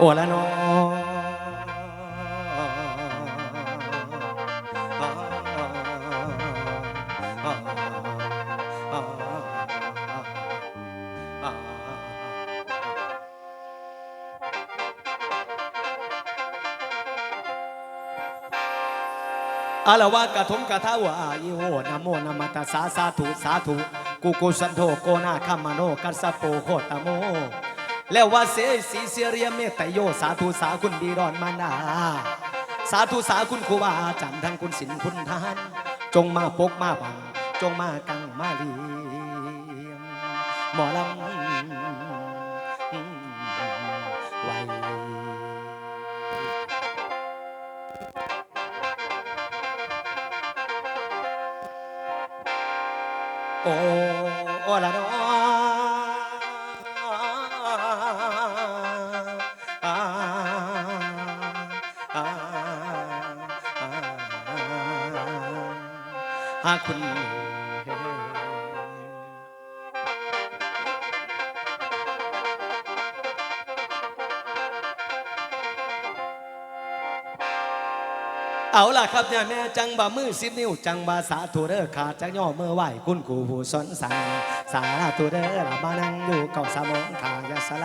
โอละนออาละวะกะทมกะทาวะอายิโหนะโมนะมะตสาสาธุสาธุกุกุสันโธโกนาคัมมโนกัสสะโปโคตะโม แล้วว่าเสสีเสียเรียเมตไตโยสาธุสาคุณดีรอนมานา สาธุสาคุณครูบาอาจารย์ทั้งคุณศิลคุณทาน จงมาปกมาบัง จงมากังมาเลียมหมอลำ ล่ะครับเนี่ยแม่จังบ่ามือสิบนิ้ว จังบ่าสาธุเด้อขาดจังย่อมือไหวคุณครูผู้สอนสั่งสาธุเด้อละมานั่งอยู่เก่าสมองขายาสไล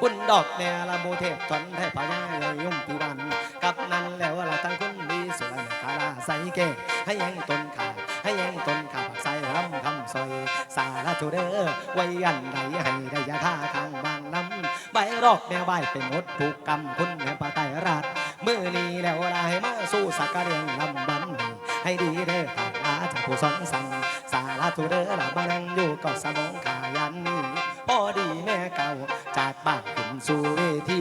คุณดอกแม่ละโมเทพตอนไทยพญาเลยยุ่มปีวันกับนั้นแล้วละทั้งคุณดีสุรคาราใส่เกให้แยังตนขาให้แยังตนขาใส่ลำคำซอย สาธุเด้อไว้ยันใดให้ได้ยาท่าข้างบางน้ำใบรอกแม่ใบเป็นมดผูกกรรมคุณแม่ปะไตรรั มื่อนี้แล้วลายมาสู้สักกะเรียงลำบันนี้ให้ดีเด้อตาอาจากผู้สอนสั่งสาธุเด้อละมานั่งอยู่ก็สมองขายันนี้พอดีแม่เก่าจากบ้านขึ้นสู่เวที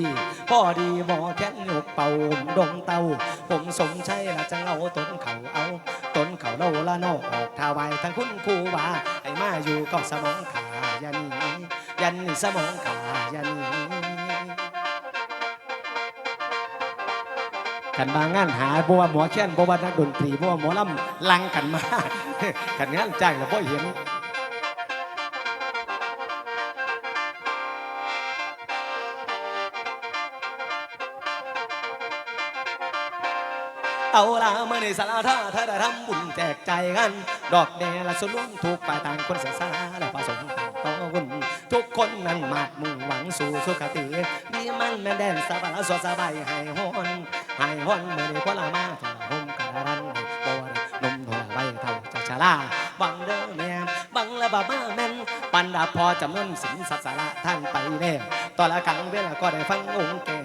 พอดีหมอแค้นยกเป่าผมดงเตา ผมสมใช่ละจังเอาต้นเขาเอาต้นเขาเล่าละนอออกทาวายทั้งคุณครูว่าให้มาอยู่ก็สมองขายันนี้ยันสมองขายันนี้ กันมางานหาบัวาหมอแค้นบัวานักดนตรีบัวาหมอลำลังกันมากันงานจ้างแล้วบ่เห็นเอาละเมื่อในสาราท่าถ้าได้ทำบุญแจกใจกัน ดอกแดละสุลุ่มถูกปลายต่างคนเสียสละและผสมต่างต่อวุ่นทุกคนนั้นมาดมุ่งหวังสู่สุขติดีมันแม่แดนสบายสดสบายให้ฮอน ให้อนเมื่อในพลามาถลห่มกระรันบวรนมถั่วไว้เท่าจะชะลาบังเด้อแม่บังละบาบ้าแม่นปันดาพอจำนวนสินสัสระท่านไปแน่ตอนละครั้งเวลาก็ได้ฟังองค์แก่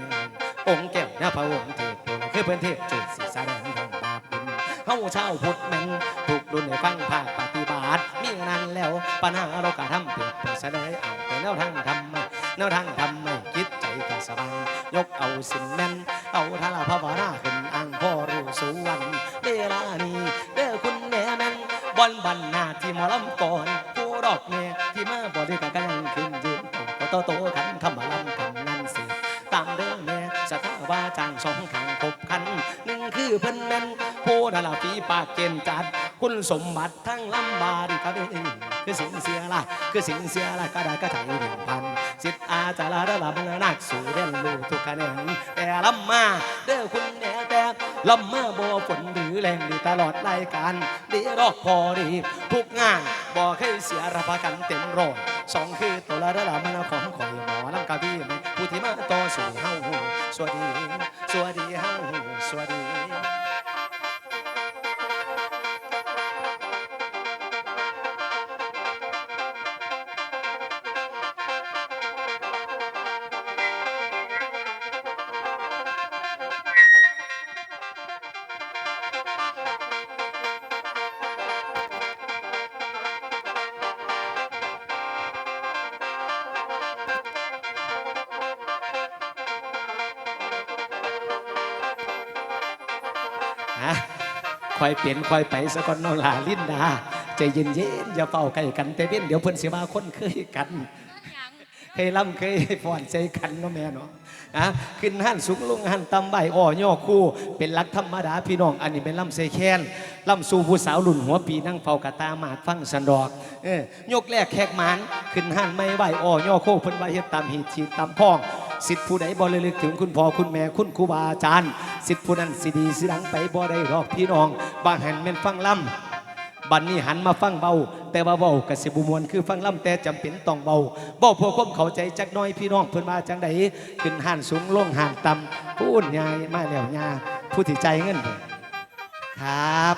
องค์แก้วนะพระองค์เทพคือเพื่อนเทพจุดสีแสดงทางบาปบุญเฮาเช่าพุทธแม่นถูกดุลในฟังภาคปฏิบัติมีนั้นแล้วปัญหาเราก็ทำเปรียบเพื่อแสดงเอาแต่แนวทางทำไม่แนวทางทำไม่คิด ใจก็สบายยกเอาสิ่งแม่น เอาทาราภาวนาขึ้นอ้างพ่อรู้สู่วันเวลานี้เด้อคุณแม่แม่นบอลบันหน้าที่หมอลำก่อนผู้ดอกแม่ยที่มาบอดีกันก็ยังขึ้นยืนโตโตโตขันคำมาลำคำนั้นสิตามเด้อแม่สถาว่าจางสองขังคบคันหนึ่งคือเพิ่นแม่นผู้ดาราฝีปากเกณฑ์จัด คุณสมบัติทั้งลำบากก็ได้ คือสิงเสียละคือสิงเสียละก็ได้ก็ไทยหนึ่งพันสิทธิ์อาจารย์ระดับมันนักสู่เรียนรู้ทุกคะแนนแต่ลำมาเด้อคุณแน่แต่ลำมาบ่ฝนหรือแรงดีตลอดรายการดีรอกพอดี ทุกงานบ่เคยเสียรับประกันเต็มร้อยสองคือตัวละระดับมันของข่อยหมอลำกาพี่ผู้ที่มาต่อสู่เฮาสวัสดีสวัสดีเฮาสวัสดี คอยเปลี่ยนคอยไปสะก่อนน้องลาลินดาใจเย็นๆอย่าเฝ้าใกล้กันแต่เว้นเดี๋ยวเพิ่นสิว่าคนเคยกันเคยล่ำเคยฟ้อนใจกันเนาะแม่เนาะอะขึ้นหันสูงลงหันตำใบอ่อย่อคู่ เป็นหลักธรรมดาพี่น้อง อันนี้เป็นล่ำเซแคนล่ำสู่ผู้สาวรุ่นหัวปีนั่งเฝ้ากะตาหมากฟังสันดอกเออยกแรกแขกหมานขึ้นหันไม่ไหวอ่อย่อคู่เพิ่นว่าเฮ็ดตามหีดฉีตามพ้อง สิทธิ์ผู้ใดบ่ระลึกถึงคุณพ่อคุณแม่คุณครูบาอาจารย์ สิทธิ์ผู้นั้นสิดีสิดังไปบ่ได้หรอกพี่น้อง บางแห่งแม่นฟังล่ำบัดนนี้หันมาฟังเบา แต่ว่าเบากสิบุมวนคือฟังล่ำแต่จำเป็นต้องเบาเบาพื่อความเข้าใจจักน้อยพี่น้องเพิ่นมาจังใดขึ้นห่านสูงลงห่านต่ำพูดยายมาแล้วยาผู้ที่ใจเงินครับ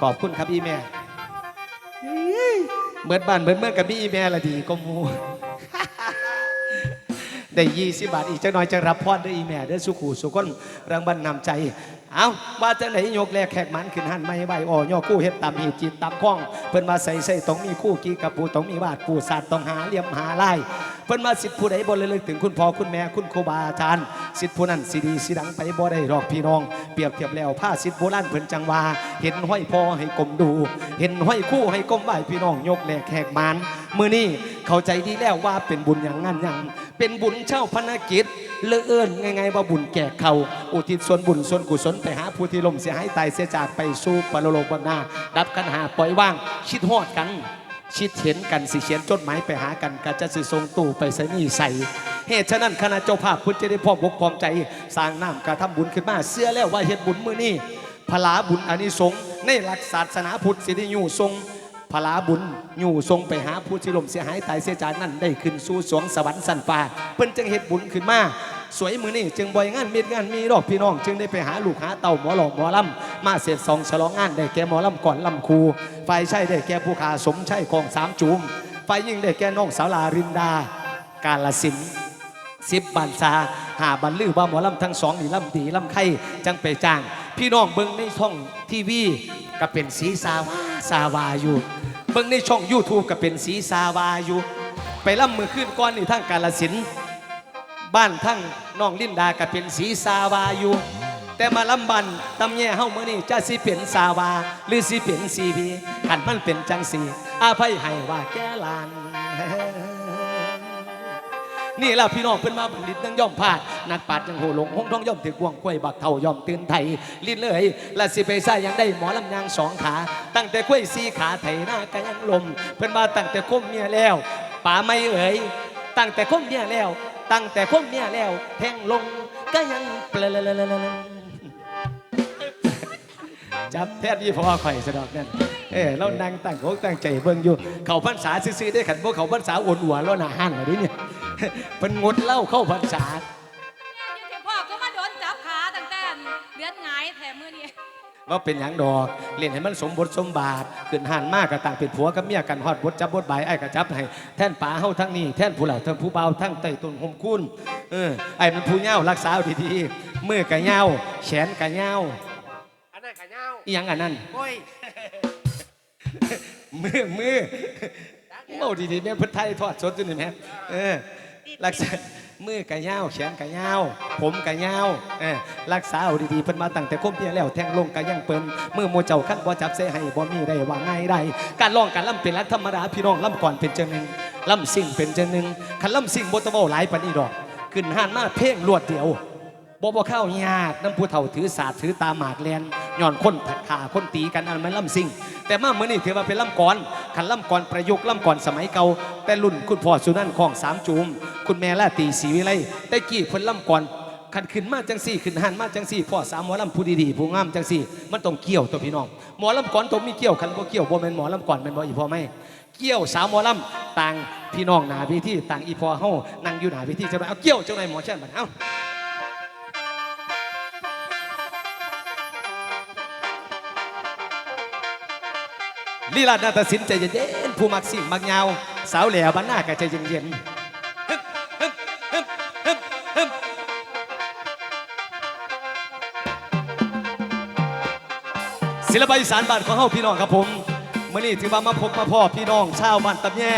ขอบคุณครับอีแม่เบิดบ้านเบิดเมื่อกับพี่อีแม่ละดีก็มู ได้ยี่สิบบาทอีกจักหน่อยจะรับพรด้วยอีแม่เด้อสุขูสุคนรางบันนำใจ เอาว่าจังไหนยกแลกแขกมันขึ้นหันไม่ไหวอ่อย่อกู้เฮ็ดตามหีจิตตามข้อง เพิ่นมาใส่ใส่ต้องมีคู่กีกับผู้ต้องมีบาทผู้ศาสตร์ต้องหาเลี่ยมหาไล่เพิ่นมาสิผู้ใดบ่ระลึกถึงคุณพ่อคุณแม่คุณครูบาอาจารย์สิทธิผู้นั้นสิดีสิดังไปบ่ได้หรอกพี่น้อง เปรียบเทียบแล้วผ้าสิทธิโบราณเพิ่นจังว่า เห็นห้อยพ่อให้กลมดู เห็นห้อยคู่ให้กลมไหวพี่น้องยกแลกแขกมันมื้อนี้ เข้าใจดีแล้วว่าเป็นบุญอย่างงั้นอย่างเป็นบุญเช่าพนักกิจเลื่อเอิ้นไงๆว่าบุญแก่เขาอุทิศส่วนบุญส่วนกุศลไปหาผู้ที่ลมเสียหายตายเสียจากไปสู่ปรโลกบนหน้าดับกันหาปล่อยว่าง คิดฮอดกันชิดเห็นกันสิเขียนจดหมายไปหากันก็จะสิทรงตู้ไปใส่นี่ใส่เหตุฉะนั้นคณะเจ้าภาพคุณจะได้พ่อบกพร้อมใจ สร้างน้ำกระทำบุญขึ้นมาเสื้อแล้วว่าเฮ็ดบุญมือนี้พลาบุญอานิสงส์ในหลักศาสนาพุทธสิได้อยู่ทรง ลาบุญอยู่ทรงไปหาผู้ที่ลมเสียหายตายเสียจากนั้นได้ขึ้นสู่สวงสวรรค์สันฟ้าเพิ่นจึงเฮ็ดบุญขึ้นมาสวยมือนี่จึงบ่อยงานมีงานมีดอกพี่น้อง จึงได้ไปหาลูกหาเต่าหมอหลอกหมอลำมาเสร็จสองฉลองงานได้แก่หมอลำก่อนลำคูฝ่ายใช่ได้แก่ผู้ขาสมใช่ของสามจูมฝ่ายยิ่งได้แก่น้องสาวลารินดา กาลสินสิบบันซาหาบันลือว่าหมอลำทั้งสองนี่ลำดีลำไข่จังไปจ้าง พี่น้องเบิ่งในช่องทีวีก็เป็นสีสาวาสาวาอยู่ บิ่งในช่อง YouTube ก็เป็นสีสาวาอยู่ ไปล่ำมือขึ้นก้อนนี่ทั้งกาลสินบ้านทั้งน้องลินดาก็เป็นสีสาวาอยู่ แต่มาลำบันตำแย่เฮามื้อนี้จะสิเป็นสาวา หรือสิเป็นสีพีขันมันเป็นจังสีอาภัยให้ว่าแกลาน นี่แหละพี่น้องเพิ่นมาบัณฑิตยังย่อมพลาดนักปราชญ์ยังโหหลงห้องท้องย่อมถือกวงกล้วยบักเท่าย่อมตื่นไทยลิ้นเลยและสิไปซ่ายังได้หมอลำยางสองขา ตั้งแต่กล้วยสีขาไถหน้าก็ยังลม เพิ่นมาตั้งแต่คมเมียแล้วป่าไม่เอ่ยตั้งแต่คมเมียแล้ว ตั้งแต่คมเมียแล้วแทงลงก็ยังเปลลจับแทนยี่พอข่อยสะดอกนั่นเออเรานั่งตั้งอกตั้งใจเบิ่งอยู่ เขาพรรษาซื่อๆได้ขันพวกเขาพรรษาอวนหัวแล้วหน้าห้านอะไรเนี่ย เป็นงดเหล่าเข้าพรรษาที่พ่อก็มาโดนจับขาตั้งแต่เดือนหงายแถมมือนี้ว่าเป็นอย่างดอกเล่นให้มันสมบทสมบาทขึ้นหันมากกับต่างเป็นผัวกับเมียกันฮอดบทจับบทบายไอ้กระจับให้แท่นป๋าเฮาทั้งนี้แท่นผู้เหล่าทั้งผู้เบาทั้งไต่ต้นหมคุณเออไอ้มันผู้เหย้ารักษาเอาดีๆมือกะเหย้าแขนกะเหย้าอันนั้นขาเงาอีหยังอันนั้นโอ้ยมือมือเมาดีๆแม่เพุทธไทยทอดสดอยู่นี่แม่เออ รักษามือกะเหย้าแขนกะเหย้าผมกะเหย้าเออรักษาเอาดีๆเพิ่นมาตั้งแต่คมเพียแล้วแทงลงกะยังเปิ้นมือโมเจ้าขั้นบ่จับเสให้บ่มีได้ว่าง่ายได้การร้องการล่ำเป็นรักธรรมดาพี่น้องล่ำก่อนเป็นเจังหนึ่งล่ำสิ่งเป็นเจังหนึ่งคันล่ำสิ่งบ่ต้องเว้าหลายปานนี้ดอก ขึ้นห้านมาเพ่งรวดเดียวบ่บ่เข้ายากน้ำผู้เฒ่าถือศาสตร์ถือตาหมากแลน ย้อนคนผัดขาคนตีกันอันมันล่ำสิ่ง แต่มาเมื่อนี้ถือว่าเป็นล่ำก่อนขันล่ำก่อนประยุกต์ล่ำก่อนสมัยเก่าแต่รุ่นคุณพ่อสุนันท์ของสามจูมคุณแม่ละตีศรีวิไลแต่กี้เพิ่นล่ำก่อนขันขึ้นมาจังสี่ขึ้นหันมาจังสี่พ่อสามหมอลำผู้ดีๆผู้งามจังสี่ มันต้องเกี่ยวตัวพี่น้องหมอลำก่อนต้องมีเกี่ยวขันบ่เกี่ยวบ่แม่นหมอลำก่อนแม่นบ่อีพ่อไหมเกี่ยวสามหมอลำต่างพี่น้องหนาพิธีต่างอีพ่อเฮานั่งอยู่หนาพิธีจังไดเอาเกี่ยวจังไดหมอเช่นบัดเอ้า ลีลานาฏศิลป์ใจเย็นๆผู้มักสิ่งมักยาว สาวแหล่บ้านหน้าก็ใจเย็นๆศิลปะอีสานบ้านของเฮาพี่น้องครับผมเมื่อนี้ถือว่ามาพบมาพ่อพี่น้องชาวบ้านตำแย่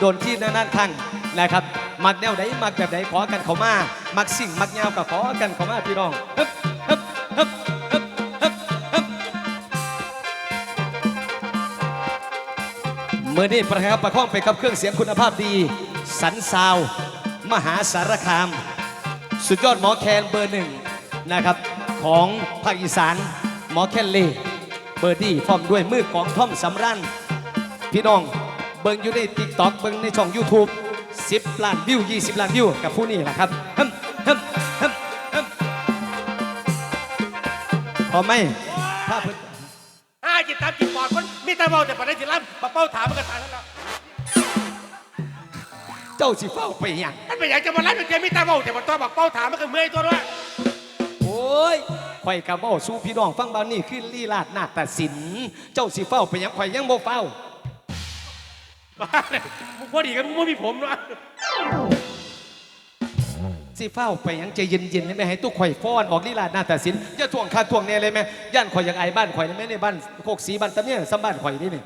โดนๆที่นั่นๆครั้งนะครับมักแนวไหนมักแบบไหนขอกันเขามา มักสิ่งมักยาวก็ขอกันเขามาพี่น้อง เมื่อนี้ประคับประคองไปกับเครื่องเสียงคุณภาพดี สันซาว มหาสารคาม สุดยอดหมอแคนเบอร์หนึ่งนะครับของภาคอีสานหมอแคนเล่เบอร์ดี้พร้อมด้วยมือกองท่อมสำรันพี่น้องเบิ่งอยู่ในติ๊กต็อกเบิ่งในช่อง YouTube ส10 ล้านวิว 20 ล้านวิว กับผู้นี้แหละครับฮึมฮึมฮึมฮึมพอไหมภาเพิ่น ห้าจิตตามจิตปอดคน มีแต่เบาแต่ปานได้จิตล่ำปะเป้าถามมันก็ตายแล้วล่ะเจ้าสิเฝ้าไปหยังมันเป็นอย่างจะมาลั่นเป็นเจมีแต่เบาแต่ปะตัวบักเป้าถามมันก็เมื่อยตัวด้วยโอ้ยข่อยกะบ่สู้พี่น้องฟังบางนี่คือลีลาดนาฏศิลป์เจ้าสิเฝ้าไปหยังข่อยยังบ่เฝ้า บ้าเลยมึงพอดีกันมึงไม่มีผมเนาะ สิเฝ้าไปยังใจเย็นๆได้ไหมให้ตุ๊กข่อยฟ้อนออกลีลาดนาฏศิลป์อย่าทวงคาทวงแน่เลยแม่ย่านข่อยอยากอายบ้านข่อยได้ไหมในบ้านโคกสีบ้านตะเมียซ้ำบ้านข่อยนี่นี่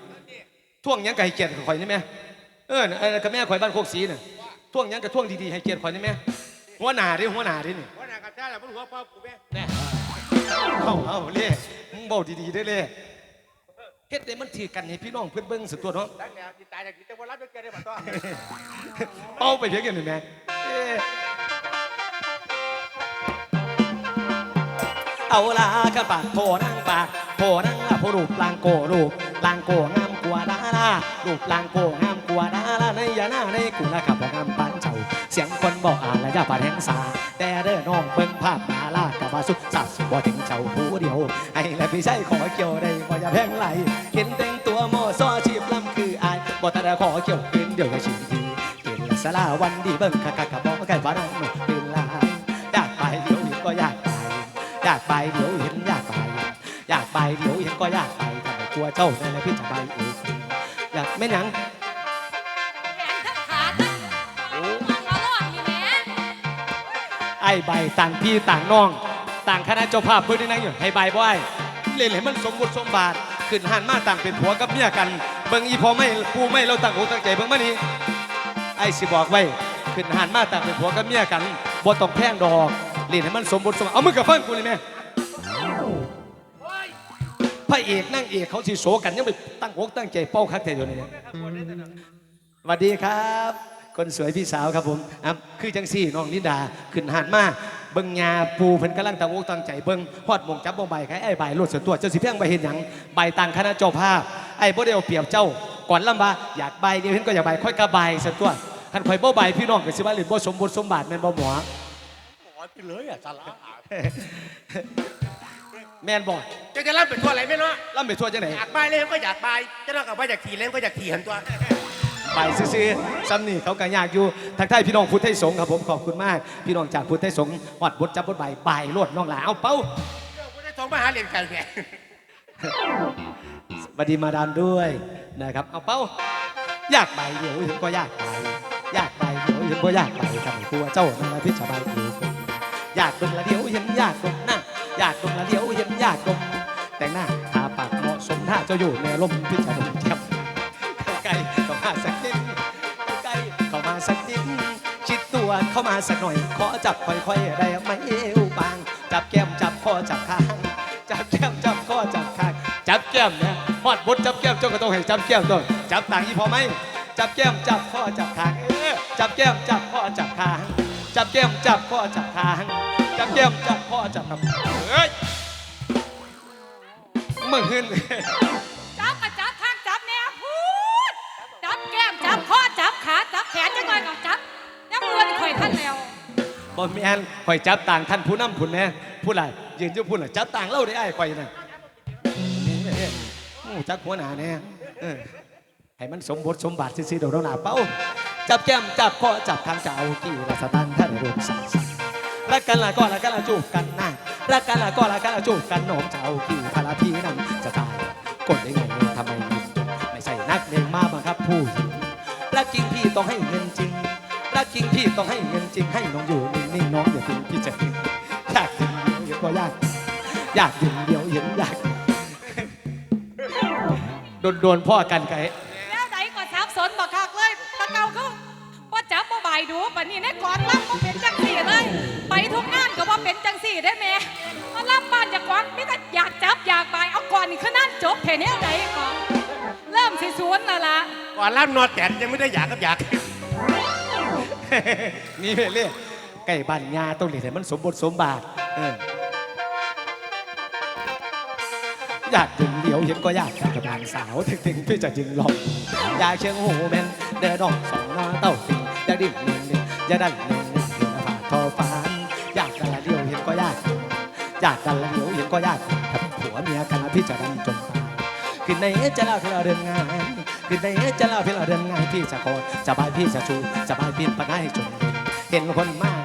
ทวงยังก็ให้เกียรติข่อยได้ไหมเออน่เออกับแม่ข่อยบ้านโคกสีน่ะทวงยังก็ทวงดีๆให้เกียรติข่อยได้ไหมหัวหน้าดิหัวหน้าดินี่ว่าหนักกันได้แหละมันหัวเป้ากูแม่แน่เอาเอาเล่มึงเบาดีๆได้เลยเฮ็ดได้มันถือกันให้พี่น้องเพื่อนเบิ่งสุดตัวเนาะตั้งแล้วจิตตายจากจิตแต่ว่าลั่เป็นเจได้ปะตัวเป้าไปเพียงกันหนึ่งแม่ เอาละกันปากโถนั่งปากโถนั่งละผู้รูปลางโกรูปลางโกงามกว่าดารารูปลางโกงามกว่าดาราในยาหน้าในกุละขับบอกงามปานเจ้าเสียงคนบอกอ่านและจะปานแห่งสาแต่เด้อน้องเบิ่งภาพดารากับว่าสุดสัสบ่ถึงเจ้าผู้เดียวให้และพี่ใช้ขอเกี่ยวได้บ่อย่าแพงไหลเห็นแต่งตัวโมซ้อชีพลำคืออายบ่แต่ขอเกี่ยวคืนเดี๋ยวจะชิมทีกินสลาวันดีเบิ่งคักคักกับอกไก่ฟ้านังหนุกเป็นลายอย ก็อยากไปทำไมกลัวเจ้านั่และพี่จะไปเองอยากไม่นังแขนทั้งขาทั้งมังอดนี่แหม่ไอ้ใบต่างพี่ต่างน้อง ต่างคณะเจ้าภาพเพื่อนที่นั่งอยู่ให้ใบบ่ไอ้เล่นให้มันสมบูรณ์สมบาทขึ้นหันมาต่างเป็นผัวกับเมียกันเบิ่งอีพอไม่ปูไม่เราต่างอกต่างใจเบิ่งมานี่ไอ้สิบอกไว้ขึ้นหันมาต่างเป็นผัวกับเมียกันบ่ต้องแพงดอกเล่นให้มันสมบูรณ์สมบาทเอามือกับฟังกูเลยแม่ พระเอกนั่งเอกเขาสิโสกันยังไปตั้งอกตั้งใจเป้าคักแต่เดียวนี้สวัสดีครับ คนสวยพี่สาวครับผมอะคือจังซี่น้องนิดาขึ้นหันมาเบิ่งยาปูเพิ่นกำลังตั้งอกตั้งใจเบิ่งฮอดหมงจับบ่ใบใครไอ้ใบรถส่วนตัวเจ้าสิเพียงใบเห็นหยังใบต่างคณะเจ้าภาพไอ้บ่ได้เอาเปรียบเจ้าก่อนลำบาอยากใบเดียวเห็นก็อยากใบค่อยกระใบส่วนตัวคันข่อยบ่ใบพี่น้องก็สิว่าเล่นบ่สมบูรณ์สมบัติแม่นบ่หมอขอไปเลยอะสาระแม่นบ่ จะจะลั่นเป็นตัวอะไรไม่เนาะลำไปทั่วจังไหนอยากบายเลยก็อยากบายจะนอกกับว่าอยากขี่เล่นก็อยากขี่หันตัว ไปซื้อๆซ้ำนี่เขาก็ยากอยู่ทักทายพี่น้องพุทธไทยสงฆ์ครับผมขอบคุณมาก พี่น้องจากพุทธไทยสงฆ์วัดบดจับบดใบใบรวดน้องหลาเอาเป้ากูได้ท้องมาหาเรียนกันแกสวัสดีมาดามด้วยนะครับเอาเป้า อยากไปเดี๋ยวเห็นก็อยากไปอยากไปเดี๋ยวเห็นก็อยากไปทำให้กลัวเจ้านั่นแหละพี่ชาวบ้านกูอยากดมละเดี๋ยวเห็นอยากดมนะอยากดมละเดี๋ยวเห็นอยากดมแต่ง หมาะสมถ้าเจ้าอยู่ในร่มพี่ชาวบ้านเทียบไกลเข้ามาสักนิดไกลเข้ามาสักนิด ชิดตัวเข้ามาสักหน่อย ขอจับค่อยๆได้ไหมเอวบาง จับแก้มจับคอจับคางจับแก้มจับคอจับคางจับแก้มเนี่ยฮอดบดจับแก้มเจ้าก็ต้องให้จับแก้มด้วยจับต่างอีพอไหมจับแก้มจับคอจับคางเออจับแก้มจับคอจับคางจับแก้มจับคอจับคางจับแก้มจับคอจับคางเฮ้ย มึงขึ้นจับกระจับข้างจับแนวพูดจับแก้มจับคอจับขาจับแขนจังหน่อยก็จับยังเงินข่อยท่านแล้วบอมแมนข่อยจับต่างท่านผู้นำผู้แน่ผู้ไรยืนอยู่ผู้น่ะจับต่างเล่าได้ไอ้ข่อยน่ะนี่แม่โอ้จักหัวหน้าแน่เออให้มันสมบทสมบัติซื่อๆเดี๋ยวเราหนาเป้าจับแก้มจับคอจับคางจะเอากี่รัสตันท่านรวมสังสรรค์รักกันละก็รักกันละจูบกันนะ รักกันละก็รักกันละจูบกันหนมจะเอากี่พาราพีนั้นจะตายกดได้ไงทำไมไม่ใช่นักเลงมาบังคับผู้หญิงรักจริงพี่ต้องให้เงินจริงรักจริงพี่ต้องให้เงินจริงให้น้องอยู่นิ่งๆน้องอย่าทิ้งพี่จะทิ้งอยากทิ้งเดียวก็ยากอยากทิ้งเดียวเห็นอยากโดนโดนพ่อกันไกแล้วไหนก็ทับสนบักคักเลยตะเกาเขาว่าจับบ่บายดูปะนี่ในก่อนรับบ่เป็นจังสี่เลย ไปทุกงาน เป็นจังสี่ได้แม่มารับบ้านจากกวางนี่ก็อยากจับอยากบายเอาก่อนนี่คือนั่นจบแค่แนวไหนก่อนเริ่มสิสวนแล้วล่ะก่อนล่ำนอนแตดยังไม่ได้อยากกับอยาก นี่เรื่อยไก่บ้านยาต้องเรียนให้มันสมบทสมบาทเอออยากถึงเดียวเห็นก็อยากกับกระดานสาวถึงถึงพี่จะจึงหลอกอยากเชียงหูแมนเดินดอกสองหน้าเต้าติงอยากดิ่งหนึ่งหนึ่งอย่าดันหนึ่งหนึ่งเดือนผ่าทอฟ้า อยากกันละเดียวเห็นก็ยากถ้าผัวเมียกันพี่จะดันจนตายคือในจะเล่าพี่เราเดินงานคือในจะเล่าพี่เราเดินงานพี่จะโคตรจะบายพี่จะชูจะบายพี่ปะได้จน เห็นคนมาก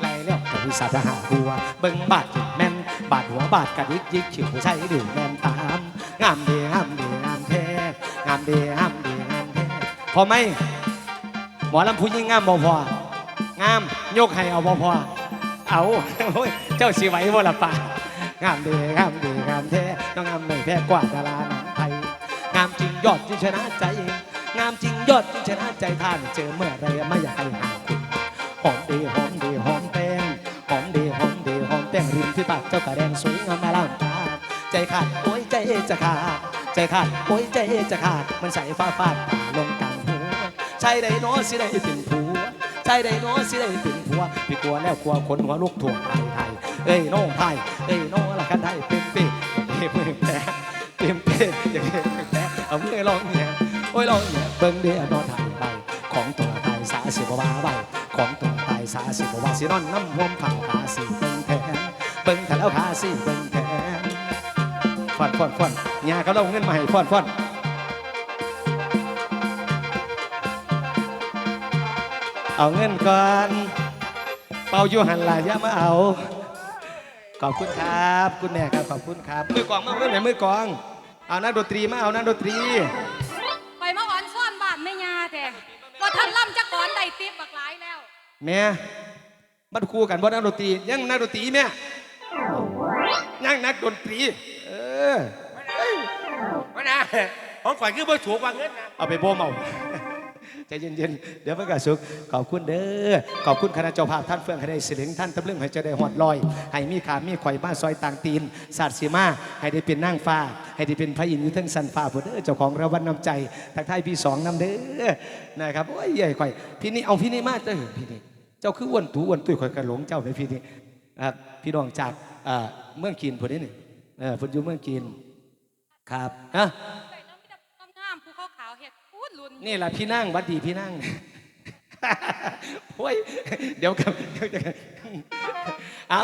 ไล่เลี้ยวแต่พี่สาจะหาหัวเบิ่งบาดจุดแม่นบาดหัวบาดกระดิกยิกขิวใช้ดูแม่นตามงามดีงามดีงามแท้งามดีงามดีงามแท้พอไหมหมอลำพูยิ่งงามบ่พองามยกให้เอาบ่พอเอาโอ้ย จ้าสิไหวบ่ละป่างามดีงามดีงามแท้น้องงามไม่แพ้กว่าดาราหนังไทย งามจริงยอดจริงชนะใจ งามจริงยอดจริงชนะใจท่านเจอเมื่อไรไม่อยากให้ห่างคุณหอมดีหอมดีหอมแป้งหอมดีหอมดีหอมแป้งริมที่ปากเจ้ากระแดงสวยงามมาล่ามตาใจขาดโอ้ยใจจะขาดใจขาดโอ้ยใจจะขาดมันใส่ฟ้าฟาดป่าลงกลางหัวใช่ได้โน้สิได้เป็นผัวใช่ได้โน้สิได้เป็นผัวพี่กลัวแล้วกลัวคนหัวลูกถ่วงไท ไทยเอ้ยโน้ไทยเอ้ยโน้ละกันไทยเป็นปีเฮ้ยเพิ่งแต่เตรียมเต้อย่างเงี้ยแต่เอาเมือลองเนี่ยโอ้ยลองเนี่ยเบิ่งเดียนอนถ่ายใบของตัวตายสาสิบวาใบของตัวตายสาสิบวาสินอนน้ำห่วมผ่าขาสิเบิ่งแทนเบิ่งแต่แล้วขาสิเบิ่งแทนฟอนฟอนฟอนยเขาเล่าเงินมาให้ฟอนฟอนเอาเงินก่อน เป่าอยู่หันหลายย่ามาเอา ขอบคุณครับ คุณแม่ครับขอบคุณครับมือกลองมาเมื่อไหร่มือกลอง เอานักดนตรีมาเอานักดนตรีไปมาอ่อนซ่อนบ้านแม่ยาแต่ว่าท่านล่ำจะก่อนได้ติ๊บบักหลายแล้ว แม่บัดคู่กันบ่นักดนตรียังนักดนตรีแม่ยังนักดนตรี เออมานะของข่อยคือบ่ถูกว่าเงินนะเอาไปโบมเอา ใจเย็นๆ เดี๋ยวเพื่อกระสุกขอบคุณเด้อขอบคุณคณะเจ้าภาพท่านเฟื่องให้ได้สิลิงท่านตำลึงให้เจะได้หอดลอย ให้มีขามีข่อยมาซอยต่างตีนศาสตร์สีมาให้ได้เป็นนางฟ้า ให้ได้เป็นพระอินทร์อยู่เทั้งสันฟ้าผู้เด้อเจ้าของรางวัลน้ำใจทักทายพี่สองน้ำเด้อนะครับโอ้ยใหญ่ข่อยพี่นี่เอาพี่นี่มาเด้อพี่นี่เจ้าคืออ้วนถูอ้วนตุ้ยข่อยกระหลงเจ้าไหมพี่นี่ครับพี่น้องจากเอ่อเมืองกีนผู้นี้นี่เออเพุ่นอยู่เมืองกีนครับฮะ นี่แหละพี่นั่งวัดดีพี่นั่งโอ้ยเดี๋ยวกับเดี๋ยวจะเอา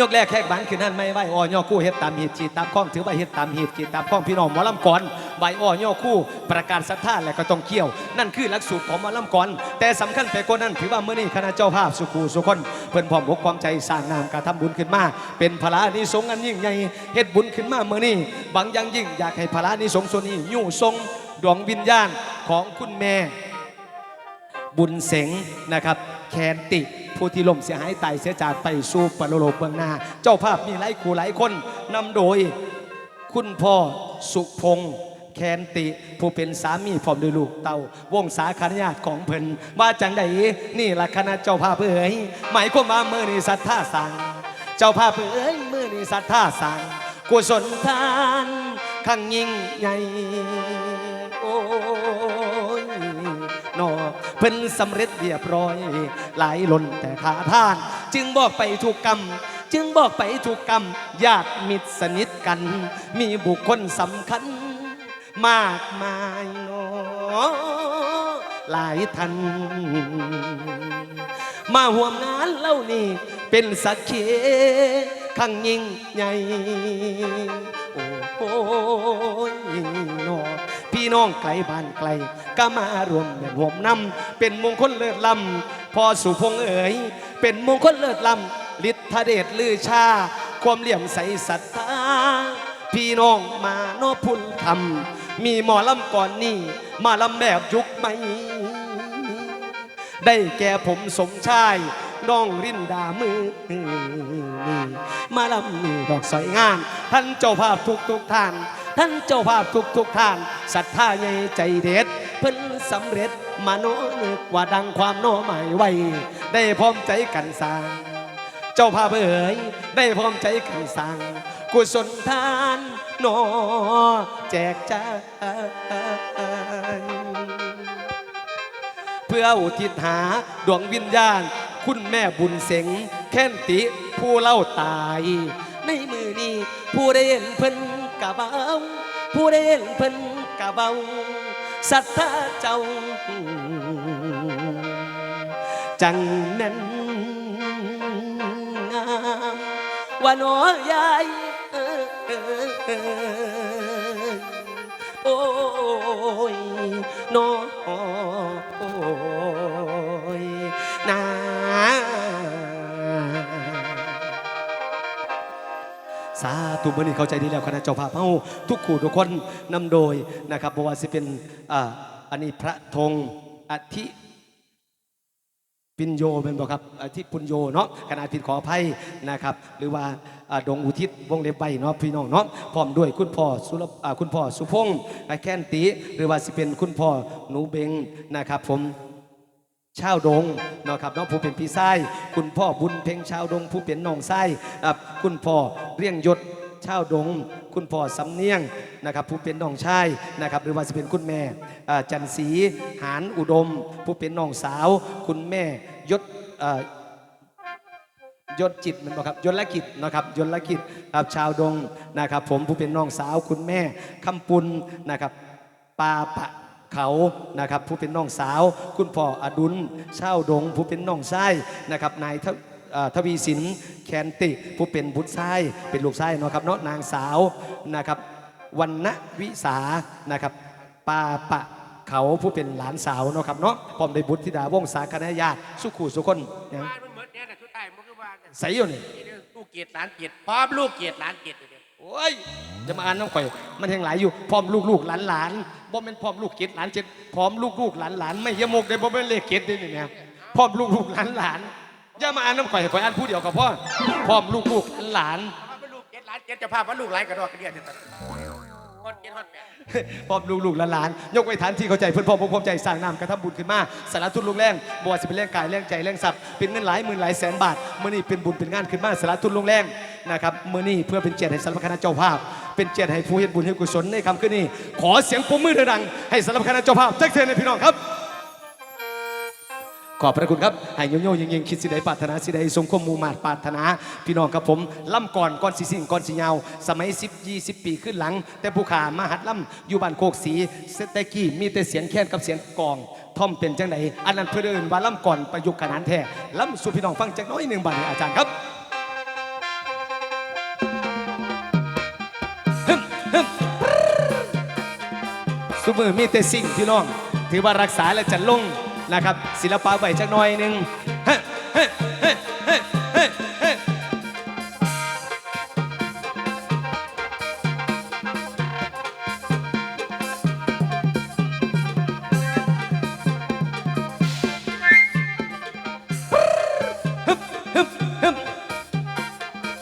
ยกแรกแขกบ้านคือนั่นไม่ไหวอ้อยอคู่เฮ็ดตามหีบจีตามข้องถือว่าเฮ็ดตามหีบจีตามข้องพี่น้องหมอลำก่อนใบอ้อยอคู่ ประกาศศรัทธาและก็ต้องเกี่ยว นั่นคือหลักสูตรของหมอลำก่อน แต่สำคัญไปกว่านั้นถือว่าเมื่อนี้คณะเจ้าภาพสุขูสุคนเพิ่นพร้อมอกความใจสร้างงานการทำบุญขึ้นมา เป็นพลานิสงอันยิ่งใหญ่เฮ็ดบุญขึ้นมาเมื่อนี้บางย่างยิ่งอยากให้พลานิสงส์ส่วนนี้อยู่ทรงดวงวิญญาณของคุณแม่ บุญเสงนะครับแคนติ ผู้ที่ล่มเสียหายตายเสียจากไปสู่ปรโลกเบื้องหน้า เจ้าภาพมีหลายคู่หลายคนนำโดย คุณพ่อสุพงษ์แคนติ ผู้เป็นสามีพร้อมด้วยลูกเต่าวงสาคณญาติของเพิ่นว่าจังใดนี่ละคณะเจ้าภาพเอ๋ยหมายความว่าเมื่อนี้ศรัทธาสั่งเจ้าภาพเอ๋ยเมื่อนี้ศรัทธาสั่งกุศลทานขังยิ่งใหญ่โอ้ยนอ เพิ่นสำเร็จเรียบร้อย หลายล้นแต่ขาท่าน จึงบอกไปถูกกรรม จึงบอกไปถูกกรรมญาติมิตรสนิทกัน มีบุคคลสำคัญ มากมายเนอหลายท่านมาห่วมงานเล่านี่เป็นสักขีขังยิ่งใหญ่ โอ้ยนอ พี่น้องไกลบ้านไกล ก็มารวมแม่นห่วมนำเป็นมงคลเลิศล้ำพอสุพงเอ๋ยเป็นมงคลเลิศล้ำฤทธเดชลือชา ความเหลี่ยมใสศรัทธาพี่น้องมาโนพุนธรรมมีหมอลำก่อนนี่มาลำแบบยุคใหม่ได้แก่ผมสมชายน้องรินดามือ มาลำดอกสอยงานท่านเจ้าภาพทุกทุกท่าน ท่านเจ้าภาพทุกทุกท่าน ศรัทธาใหญ่ใจเด็ด เพิ่นสำเร็จมาโนนึกว่าดังความโนหมายไว้ ได้พร้อมใจกันสร้าง เจ้าภาพเอ๋ยได้พร้อมใจกันสั่งกุศลทานโนแจกจ่ายเพื่ออุทิศหาดวงวิญญาณ คุณแม่บุญเสงแค้นติผู้เล่าตาย ในมือนี้ผู้ได้เห็นเพิ่นกะเบาผู้ได้เห็นเพิ่น เบาศรัทธาเจ้า จังนั้นงามว่าน้อยายเอ่โอ้ยน้อ สาธุมื่อนี้เข้าใจดีแล้วคณะเจ้าภาพเฮาทุกคู่ทุกคนนำโดยนะครับเพราะว่าสิเป็นอ่าอันนี้พระธงอธิปิญโยเป็นบ่ครับอธิปุญโยเนาะคณะผิดขออภัยนะครับ หรือว่าอ่าดงอุทิศวงเล็บใบเนาะพี่น้องเนาะพร้อมด้วยคุณพ่อสุรพอ่าคุณพ่อสุพงษ์แค้นตีหรือว่าสิเป็นคุณพ่อหนูเบงนะครับผม ชาวดงเนาะครับน้องผู้เป็นพี่ไส้คุณพ่อบุญเพ็งชาวดง ผู้เป็นน้องไส้คุณพ่อเรียงยศชาวดง คุณพ่อสำเนียงนะครับผู้เป็นน้องชายนะครับหรือว่าจะเป็นคุณแม่จันสีหานอุดม ผู้เป็นน้องสาว คุณแม่ยศยศจิตมันบอกครับยศละกิจนะครับยศละกิจครับชาวดงนะครับผมผู้เป็นน้องสาวคุณแม่คำปุนนะครับปาปะ เขานะครับผู้เป็นน้องสาว คุณพ่ออดุลเช่าดง ผู้เป็นน้องชายนะครับนายทวเอ่อทวีสินแคนติ ผู้เป็นบุตรชายเป็นลูกชายเนาะครับเนาะนางสาวนะครับวันณวิสานะครับปาปะเขาผู้เป็นหลานสาวเนาะครับเนาะพร้อมด้วยบุตรธิดาวงศาคณะญาติสุขุสุคนนะบ้านมันเหมือนเนี่ยนะชุดไทยมันคือบ้านเนี่ยใส่อยู่นี่นี่เด้อลูกเกียรติหลานเกียรติพร้อมลูกเกียรติหลานเกียรติอยู่เนี่ย โอ้ยจะมาอ่านน้ำข่อย มันยังหลายอยู่พร้อมลูกลูกหลานหลานบ่เป็นพร้อมลูกเกดหลานเจ็ดพร้อมลูกลูกหลานหลานไม่ยมกได้บ่เป็นเลขเกดได้นี่เนี่ยพร้อมลูกลูกหลานหลานอย่ามาอ่านน้ำข่อยข่อยอ่านผู้เดียวกับพ่อพร้อมลูกลูกหลานหลาน เอามาเป็นลูกเกียรติหลานเจ็ดเจะพาพว่าลูกหลานกระดอกกระเดียดเนี่ยตอน ฮอดเกียรติฮอดแม่พร้อมลูกลูกหลานหลานยกไว้ฐานที่เข้าใจเพื่อนพ่อพวกผมใจสร้างน้ำกระทำบุญขึ้นมาสารทุนลูกแรงบวชสิเป็นแรงกายแรงใจแรงทรัพย์เป็นเงินหลายหมื่นหลายแสนบาทมื้อนี้เป็นบุญเป็นงานขึ้นมาสารทุนลูกแรงนะครับมื้อนี้เพื่อเป็นเจตให้สารพคณะเจ้าภาพ เป็นเจตให้ผู้เฮ็ดบุญเฮ็ดกุศลในคำขึ้นนี้ขอเสียงปรบมือดังๆให้สารพคณะเจ้าภาพจักเทือนในพี่น้องครับ ขอบพระคุณครับให้โยโย่ยิงๆคิดสิใดปรารถนาสิใดสมความมูมาดปรารถนา พี่น้องกับผมล่ำก่อนก่อนสิสิ่งก่อนสิยาวสมัย 10 20 ปีขึ้นหลัง แต่ผู้ขามาหัดล่ำอยู่บ้านโคกสีเซตกี้มีแต่เสียงแค้นกับเสียงกองท่อมเป็นจังไดอันนั้นเพื่อเดินว่าล่ำก่อนประยุกต์ขนานแท้ล่ำสู่พี่น้องฟังจักน้อยหนึ่งบาทอาจารย์ครับสุมือมีแต่สิ่งพี่น้อง ถือว่ารักษาและจะลง นะครับ ศิลปะไว้จักหน่อยหนึ่งเฮ้เฮ้เฮ้เฮ้เฮ้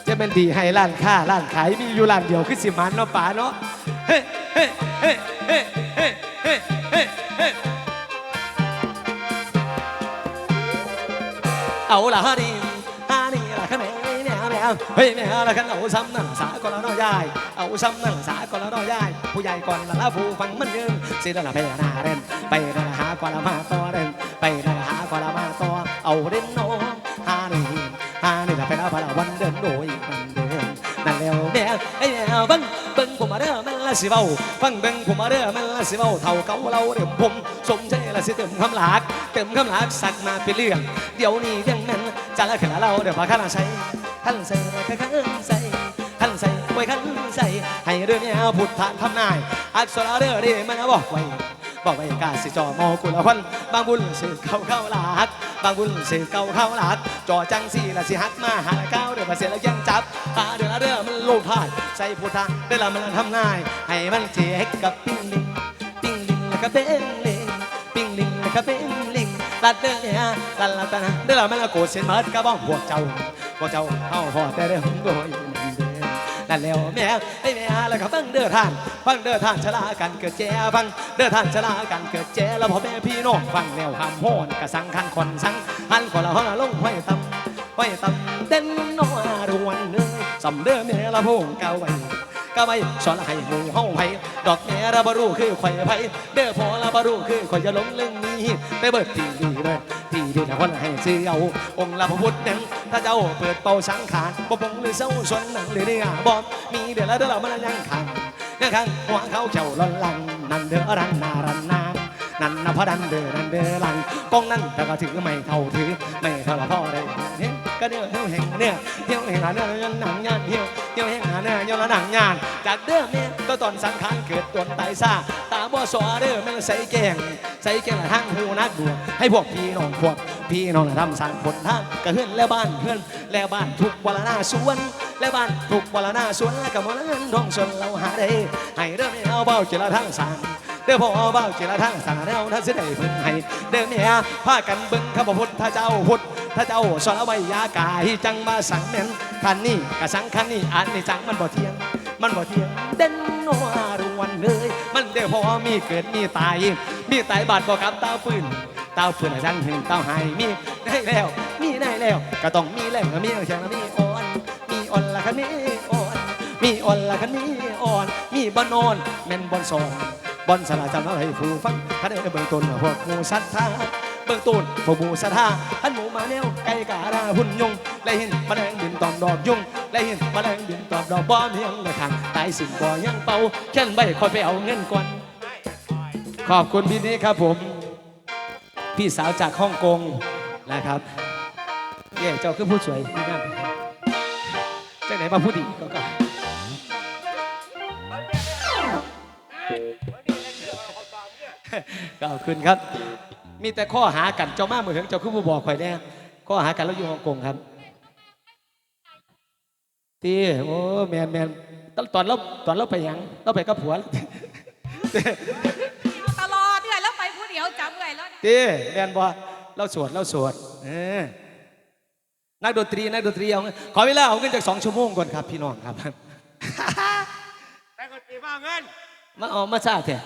จะเป็นดีให้ร้านค้าร้านขายมีอยู่ร้านเดียวคือสิมันเนาะป๋าเนาะเฮ้เฮ้เฮ้ เอาละฮะนี่ฮะนี่ละคะแนนแนวแนวเฮ้ยแนวละคันเอาซ้ำนั่งสาก่อนละน้อยยายเอาซ้ำนั่งสาก่อนละน้อยยายผู้ใหญ่ก่อนละละผู้ฟังมันยืนสิละละไปหน้าเด่นไปละหาก่อนละมาต่อเด่นไปละหาก่อนละมาต่อเอาเด่นน้องฮานี่ฮานี่ละไปละพละวันเดินโดยมันเดินนั่นแล้วแม่ไอ้แม่เบิ่งเบิ่งผมมาเด้อมัน ละสิเว้าฟังเบิ่งผมมาเด้อมันละสิเว้าเท่าเก่าเราเดิมผมสมใจละสิเติมคำหลากเติมคำหลากสักมาเป็นเรื่องเดี๋ยวนี้เพียงแม่นจะละขึ้นเราเดี๋ยวพาข้าใส่ขันใส่ขันใส่ขันใส่ไว้ขันใส่ให้เรื่องนี้พุทธานทำนายอักษรเด้อดีมันบอกไว้ บอกไว้กาสิจอมอกุละพันบางบุญสืบเข้าเข้าหลักบางบุญสืบเข้าเข้าหลักจอจังสีละสิฮักมาหาเก้าเดือนมาเสียแล้วยังจับหาเดือนละเดือมันโลดพายใส่พุทธะได้ละมันทำนาย ให้มันเจ๊กกับปิ้งลิงปิ้งลิงแล้วก็เป็นลิงปิ้งลิงแล้วก็เป็นลิงลัดเดือนเนี่ยลัดลัดนะได้ละมันละโกรธเสียนเมิดก็บ้องพวกเจ้าพวกเจ้าเฮาพอแต่เรื่องโดย นั่นแล้วแม่ไอ้แม่แล้วก็ฟังเด้อท่านฟังเด้อท่านชะลากันเกิดแจฟังเด้อท่านชะลากันเกิดแจแล้วพ่อแม่พี่น้องฟังแนวคำโหนกระสังคันคนสังหันคนละหันลงห้อยตำห้อยตำเต้นน้อรวนเนื้อสำเด้อแม่ละพงเก่าไว้ก็ไว้สอนให้หมู่เฮาไผ ดอกแม่ระบรู้คือข่อยไผเด้อพอระบรู้คือข่อยจะหลงเรื่องนี้ไปเบิดตีดีเบิดตีดีนะคนให้ซื้อเอาองค์ละพระพุทธนั้นถ้าเจ้าเปิดเป่าสังขารบ่ปงหรือเศร้าชนหนังหรือเนื้อบอมมีเดือดละเดือดละมันยังขังยังขังหัวเขาเขียวลอนลันนั่นเด้อรันนารันนานั่นนะพระดันเดินนั่นเดินหลังกองนั่นแต่ก็ถือไม่เท่าถือไม่เท่าละพ่อได้เฮ้ย ก็เดี๋ยวเที่ยวแห่งเนี่ยเที่ยวแห่งหาเนี่ยหนังงานเที่ยวเที่ยวแห่งหาเนี่ยยังละหนังงาน จากเดิมเนี่ยก็ตอนสังขารเกิดตนตายซาตาบ่สอเด้อแม่งใส่แกงใส่แกงละทั้งหูนักบัวให้พวกพี่น้องพวกพี่น้องทำสร้างผลทางกระเฮือนแล้วบ้านเฮือนแล้วบ้านทุกวลนาสวนและบ้านทุกวลนาสวนและกับมลเงินทองชนเราหาได้ให้เด้อไม่เอาเบาเจรทั้งสางเด้อพ่อเบาเจรทั้งสางแล้วถ้าสิได้เพิ่งให้เด้อเนี่ยพากันเบิ่งข้าพพุทธเจ้าพุทธ ถ้าเจ้าสอนเอาไว้ยากายจังมาสั่งแม่นคันนี้กะสังคันนี้อันนี้จังมันบ่เที่ยง มันบ่เที่ยงเด่นนัวรวนเลย มันเด้อพอมีเกิดมีตาย มีตายบาดบ่กับตาฟื้นตาฟื้นจารย์หึงเต้าหายมีได้แล้ว มีได้แล้ว ก็ต้องมีแรงก็มีแข็งก็มีอ่อนมีอ่อนละคันมีอ่อนมีอ่อนละคันมีอ่อน มีบอนอนแม่นบอนสอนบอนสลาจำเอาให้ผู้ฟังถ้าได้เบื้องต้นพวกูสัทธา เบื้องต้นพวกหมูสัทธาหันหมูมาแนวไก่กาดาหุ่นยงได้เห็นมาแมลงบินตอมดอกยุงได้เห็นมาแมลงบินตอมดอกบ่เมียงเลยทางตายสิ่งบ่ยังเป่าแค่นใบคอยไปเอาเงินก่อนขอบคุณพี่นี้ครับผม พี่สาวจากฮ่องกงนะครับเย่เจ้าคือผู้สวยพี่นั่นจากไหนมาผู้ดีก็ก็ขอบคุณครับ มีแต่ข้อหากันเจ้ามาเหมือนเจ้าคือผู้บอกข่อยแน่ข้อหากันแล้วอยู่ฮ่องกงครับตีโอ้แมนแมนตอนตอนเราตอนเราไปหยังเราไปกับผัวตลอดเนี่ยแล้วไปผู้เดียวจำเลยแล้วตีแมนบ่เราสวดเราสวดเออนักดนตรีนักดนตรีเอาเงินขอเวลาเอาเงินจากสองชั่วโมงก่อนครับ พี่น้องครับแต่คนตีบ้าเงินมาเอามาซาเถอะ